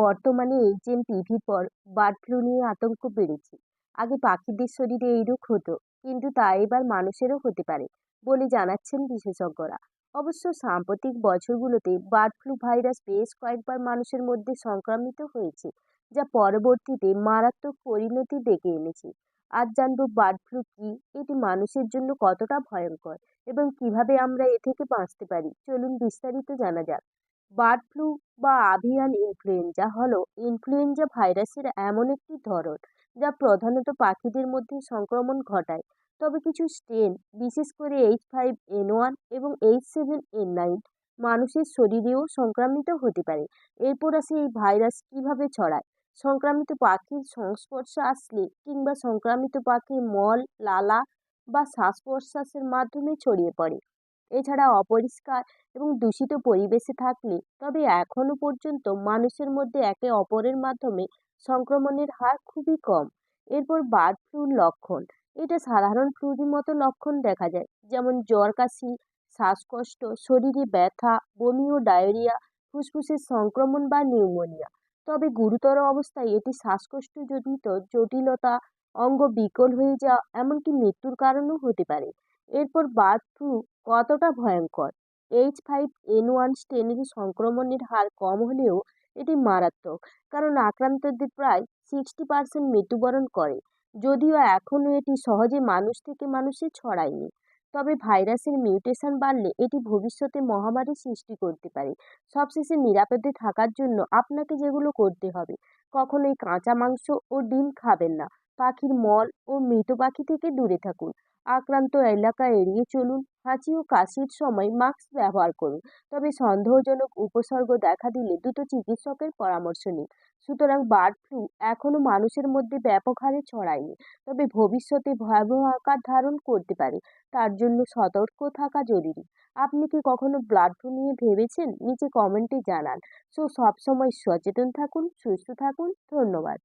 বর্তমানে এইচএমপিভির পর bird flu নিয়ে আতঙ্ক বেড়েছে। আগে পাখিদের শরীরে এই রোগ হতো, কিন্তু তা এবার মানুষেরও হতে পারে বলে জানাচ্ছেন বিশেষজ্ঞরা। অবশ্য সাম্প্রতিক বছরগুলোতে বার্ড ফ্লু ভাইরাস বেশ কয়েকবার মানুষের মধ্যে সংক্রামিত হয়েছে, যা পরবর্তীতে মারাত্মক পরিণতি ডেকে এনেছে। আজ জানব বার্ড ফ্লু কি, এটি মানুষের জন্য কতটা ভয়ঙ্কর এবং কীভাবে আমরা এ থেকে বাঁচতে পারি, চলুন বিস্তারিত জানা যাক। বার্ড ফ্লু বা আভিয়ান ইনফ্লুয়েঞ্জা হলো ইনফ্লুয়েঞ্জা ভাইরাসের এমন একটি ধরন যা প্রধানত পাখিদের মধ্যে সংক্রমণ ঘটায়। তবে কিছু স্ট্রেন বিশেষ করে এইচ ফাইভ এন ওয়ান এবং এইচ সেভেন এন নাইন, মানুষের শরীরেও সংক্রামিত হতে পারে। এরপর আসে এই ভাইরাস কীভাবে ছড়ায়? সংক্রামিত পাখির সংস্পর্শে আসলে কিংবা সংক্রামিত পাখির মল, লালা বা শ্বাস প্রশ্বাসের মাধ্যমে ছড়িয়ে পড়ে। এছাড়া অপরিষ্কার এবং দূষিত পরিবেশে থাকলে তবে এখনও পর্যন্ত মানুষের মধ্যে একে অপরের মাধ্যমে সংক্রমণের হার খুবই কম। এরপর বার্ড ফ্লুর লক্ষণ। এটা সাধারণ ফ্লুর মতো লক্ষণ দেখা যায়, যেমন জ্বর, কাশি, শ্বাসকষ্ট, শরীরে ব্যথা, বমি ও ডায়রিয়া, ফুসফুসের সংক্রমণ বা নিউমোনিয়া। তবে গুরুতর অবস্থায় এটি শ্বাসকষ্টজনিত জটিলতা, অঙ্গ বিকল হয়ে যাওয়া, এমনকি মৃত্যুর কারণও হতে পারে। এরপর বার্ড ফ্লু কতটা ভয়ঙ্কর? এইচ ফাইভ এন ওয়ান স্ট্রেনের সংক্রমণের হার কম হলেও এটি মারাত্মক, কারণ আক্রান্তদের প্রায় সিক্সটি পার্সেন্ট মৃত্যুবরণ করে, যদিও এখনও এটি সহজে মানুষ থেকে মানুষে ছড়ায়নি। তবে ভাইরাসের মিউটেশন বাড়লে এটি ভবিষ্যতে মহামারী সৃষ্টি করতে পারে। সবশেষে নিরাপদে থাকার জন্য আপনাকে যেগুলো করতে হবে, কখনোই কাঁচা মাংস ও ডিম খাবেন না। পাখির মল ও মৃত পাখি থেকে দূরে থাকুন। আক্রান্ত এলাকা এড়িয়ে চলুন। হাঁচি ও কাশির সময় মাস্ক ব্যবহার করুন। তবে সন্দেহজনক উপসর্গ দেখা দিলে দ্রুত চিকিৎসকের পরামর্শ নিন। সুতরাং বার্ড ফ্লু এখনও মানুষের মধ্যে ব্যাপক হারে ছড়ায়নি। তবে ভবিষ্যতে ভয়াবহ আকার ধারণ করতে পারে। তার জন্য সতর্ক থাকা জরুরি। আপনি কি কখনো ব্লাড ফ্লু নিয়ে ভেবেছেন? নিচে কমেন্টে জানান। সো সবসময় সচেতন থাকুন, সুস্থ থাকুন। ধন্যবাদ।